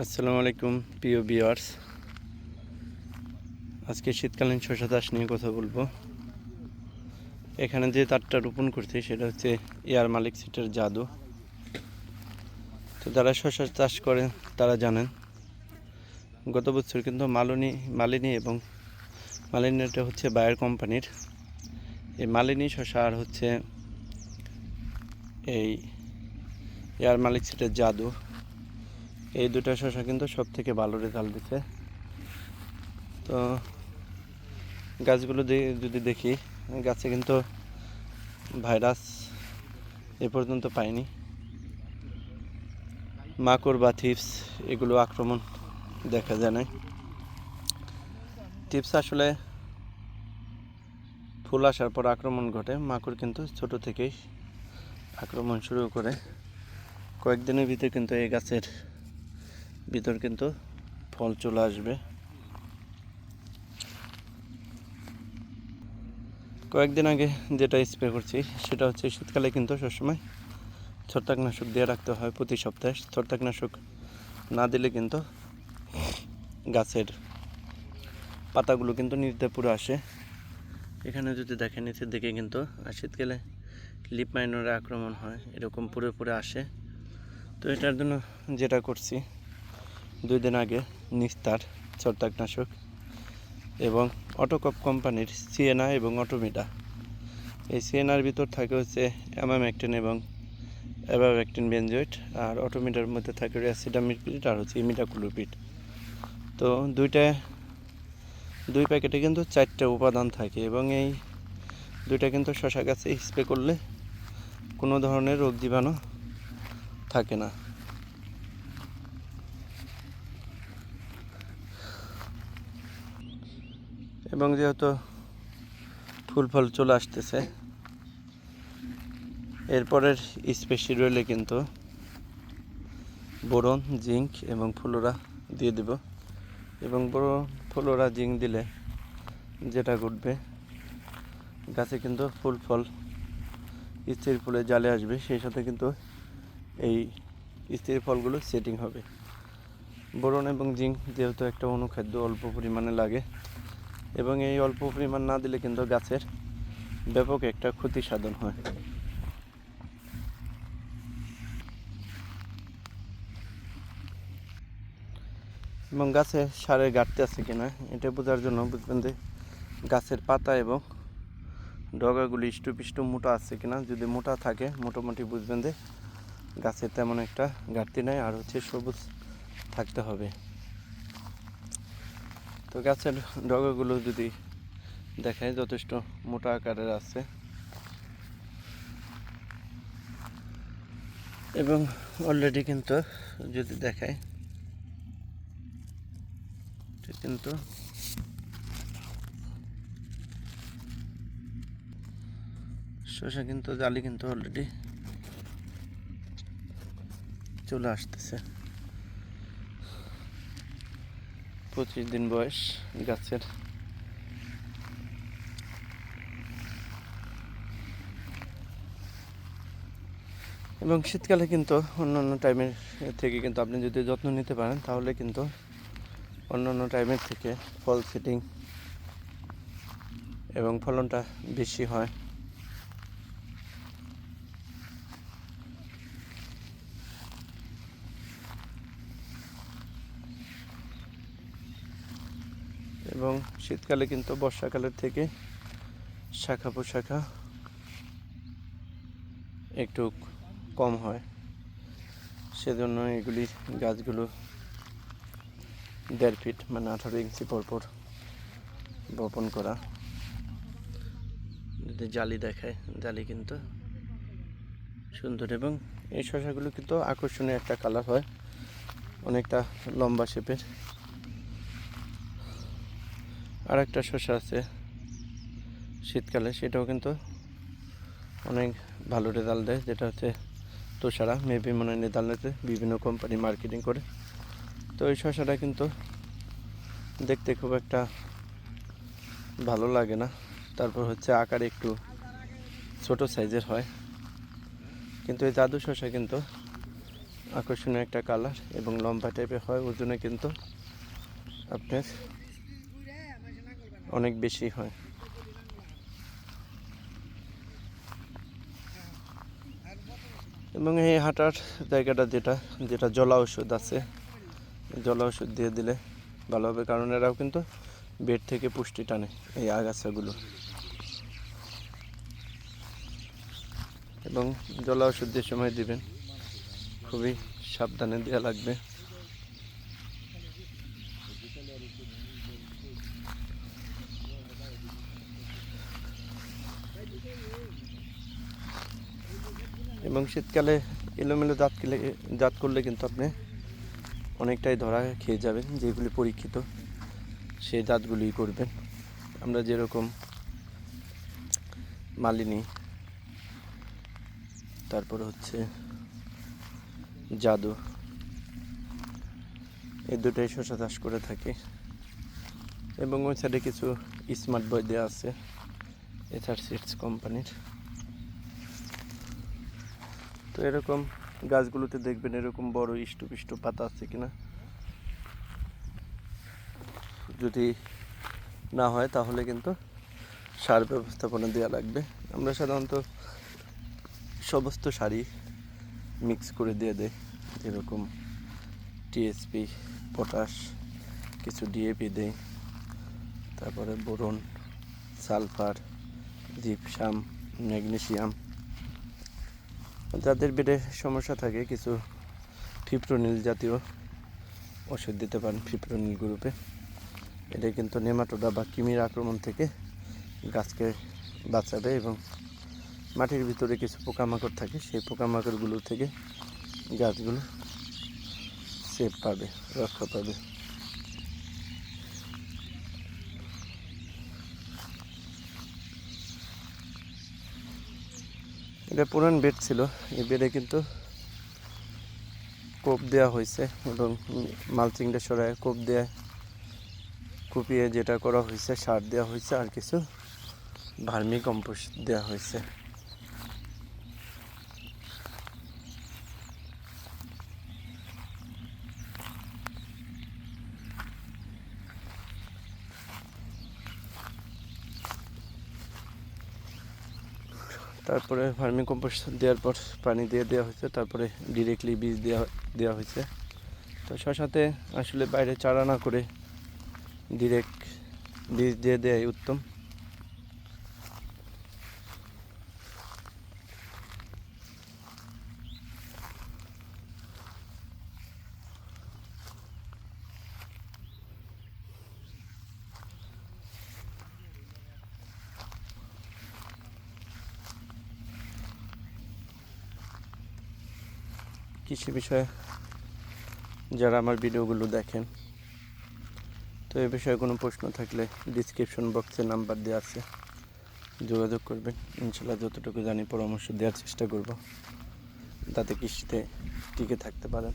আসসালামু আলাইকুম, প্রিয় বিয়ার্স আজকে শীতকালীন শশা চাষ নিয়ে কথা বলব। এখানে যে তারটা রোপণ করছি, সেটা হচ্ছে এয়ার মালিক সিটের জাদু। তো যারা শশা চাষ করেন, তারা জানেন, গত বছর কিন্তু মালিনী মালিনী এবং মালিনীটা হচ্ছে বায়ার কোম্পানির। এই মালিনী শশা আর হচ্ছে এই এয়ার মালিক সিটের জাদু। এই দুটা শশা কিন্তু সব থেকে ভালো রেজাল্ট দিছে। তো গাছগুলো যদি দেখি, গাছে কিন্তু ভাইরাস এ পর্যন্ত পাইনি মাকড় বা থিপস এগুলো আক্রমণ দেখা যায় না টিপস আসলে ফুল আসার পর আক্রমণ ঘটে। মাকড় কিন্তু ছোট থেকেই আক্রমণ শুরু করে। কয়েকদিনের ভিতরে কিন্তু এই গাছের ভিতর কিন্তু ফল চলে আসবে। কয়েকদিন আগে যেটা স্প্রে করছি, সেটা হচ্ছে শীতকালে কিন্তু সবসময় ছত্রাকনাশক দিয়ে রাখতে হয় প্রতি সপ্তাহে। ছত্রাকনাশক না দিলে কিন্তু গাছের পাতাগুলো কিন্তু নির্দে পুরো আসে। এখানে যদি দেখেন, নিচের দিকে কিন্তু আর শীতকালে লিপ মাইনরে আক্রমণ হয়, এরকম পুরো পুরো আসে। তো এটার জন্য যেটা করছি দুই দিন আগে নিস্তার, ছত্রাকনাশক এবং অটোকপ কোম্পানির সিএনআ এবং অটোমিটা এই সিএনআর ভিতর থাকে হচ্ছে অ্যামামেকটিন এবং অ্যাবাভ্যাকটিন বেনজয়েট, আর অটোমিটার মধ্যে থাকে অ্যাসিডামিপিড আর হচ্ছে ইমিডাকুলোপিড তো দুইটা, দুই প্যাকেটে কিন্তু চারটে উপাদান থাকে এবং এই দুইটা কিন্তু শশা গাছে স্প্রে করলে কোনো ধরনের রোগ জীবাণু থাকে না। এবং যেহেতু ফুল ফল চলে আসতেছে, এরপরের স্পেশি রইলে কিন্তু বোরন, জিঙ্ক এবং ফুলোরা দিয়ে দেব। এবং বোরন ফুলোরা, জিঙ্ক দিলে যেটা ঘটবে, গাছে কিন্তু ফুল ফল স্থির ফুলে জালে আসবে, সেই সাথে কিন্তু এই স্থির ফলগুলো সেটিং হবে। বোরন এবং জিঙ্ক যেহেতু একটা অনুখাদ্য, অল্প পরিমাণে লাগে এবং এই অল্প পরিমাণ না দিলে কিন্তু গাছের ব্যাপক একটা ক্ষতি সাধন হয়। এবং গাছে সারের ঘাটতি আছে কিনা, এটা বোঝার জন্য বুঝবেন যে গাছের পাতা এবং ডগাগুলি ইষ্টপিষ্ট মোটা আছে কিনা। যদি মোটা থাকে, মোটামুটি বুঝবেন যে গাছের তেমন একটা ঘাটতি নাই, আর হচ্ছে সবুজ থাকতে হবে। তো গাছের ডগাগুলো যদি দেখায় যথেষ্ট মোটা আকারের আছে। এবং অলরেডি কিন্তু যদি দেখায় কিন্তু শসা কিন্তু, জালি কিন্তু অলরেডি চলে আসতেছে। পঁচিশ দিন বয়স গাছের। এবং শীতকালে কিন্তু অন্যান্য টাইমের থেকে কিন্তু আপনি যদি যত্ন নিতে পারেন, তাহলে কিন্তু অন্যান্য টাইমের থেকে ফল সেটিং এবং ফলনটা বেশি হয়। এবং শীতকালে কিন্তু বর্ষাকালের থেকে শাখা পোশাখা একটু কম হয়। সেজন্য এগুলি গাছগুলো দেড় ফিট মানে আঠারো ইঞ্চি পরপর বপন করা। যদি জালি দেখায়, জালি কিন্তু সুন্দর এবং এই শশাগুলো কিন্তু আকর্ষণীয় একটা কালার হয়। অনেকটা লম্বা শেপের আর একটা শসা আছে শীতকালে, সেটাও কিন্তু অনেক ভালো রেজাল্ট দেয়, যেটা হচ্ছে তোষারা। মেবি মনে নেদারল্যান্ডে বিভিন্ন কোম্পানি মার্কেটিং করে। তো এই শসাটা কিন্তু দেখতে খুব একটা ভালো লাগে না। তারপর হচ্ছে আকারে একটু ছোট সাইজের হয়। কিন্তু এই জাদু শসা কিন্তু আকর্ষণীয় একটা কালার এবং লম্বা টাইপের হয়। ওজনে কিন্তু আপনার অনেক বেশি হয়। এবং এই হাঁটার জায়গাটা যেটা যেটা জলা ওষুধ আছে জলা ওষুধ দিয়ে দিলে ভালো হবে, কারণ এরাও কিন্তু বেড থেকে পুষ্টি টানে এই আগাছাগুলো। এবং জলা ওষুধ যে সময় দিবেন, খুবই সাবধানে দেওয়া লাগবে। এবং শীতকালে এলোমেলো জাত কিলে, জাত করলে কিন্তু আপনি অনেকটাই ধরা খেয়ে যাবেন, যেগুলি পরীক্ষিত, সেই জাতগুলি করবেন। আমরা যেরকম মালিনী, তারপর হচ্ছে জাদু, এই দুটাই শশা চাষ করে থাকি। এবং ওই সাইডে কিছু স্মার্ট বই দেওয়া আছে এথার সিডস কোম্পানির তো এরকম গাছগুলোতে দেখবেন এরকম বড় ইষ্টু পিষ্টু পাতা আছে কিনা। যদি না হয় তাহলে কিন্তু সার ব্যবস্থাপনা দেওয়া লাগবে। আমরা সাধারণত সমস্ত সারই মিক্স করে দিয়ে দেয় যেরকম টিএসপি পটাশ কিছু ডিএপি দেয় তারপরে বোরন, সালফার, জিপসাম, ম্যাগনেসিয়াম। যাদের বেডে সমস্যা থাকে, কিছু ফিপ্রোনিল জাতীয় ওষুধ দিতে পারেন ফিপ্রোনিল গ্রুপে এটা কিন্তু নেমাটোডা বা কিমির আক্রমণ থেকে গাছকে বাঁচাবে এবং মাটির ভিতরে কিছু পোকামাকড় থাকে, সেই পোকামাকড়গুলো থেকে গাছগুলো সেফ পাবে, রক্ষা পাবে। এটা পুরান বেড ছিল। এই বেডে কিন্তু কোপ দেওয়া হয়েছে এবং মালচিংটা সরায় কোপ দেয়া, কুপিয়ে যেটা করা হয়েছে, সার দেওয়া হয়েছে আর কিছু ভার্মি কম্পোস্ট দেওয়া হয়েছে। তারপরে ভার্মি কম্পোস্ট দেওয়ার পর পানি দিয়ে দেওয়া হয়েছে, তারপরে ডিরেক্টলি বীজ দেওয়া দেওয়া হয়েছে। তো সাথে আসলে বাইরে চারা না করে ডিরেক্ট বীজ দিয়ে দেয় উত্তম। কৃষি বিষয়ে যারা আমার ভিডিওগুলো দেখেন, তো এ বিষয়ে কোনো প্রশ্ন থাকলে ডিসক্রিপশন বক্সে নাম্বার দেওয়া আছে, যোগাযোগ করবেন। ইনশাল্লাহ যতটুকু জানি পরামর্শ দেওয়ার চেষ্টা করব তাতে কৃষিতে টিকে থাকতে পারেন।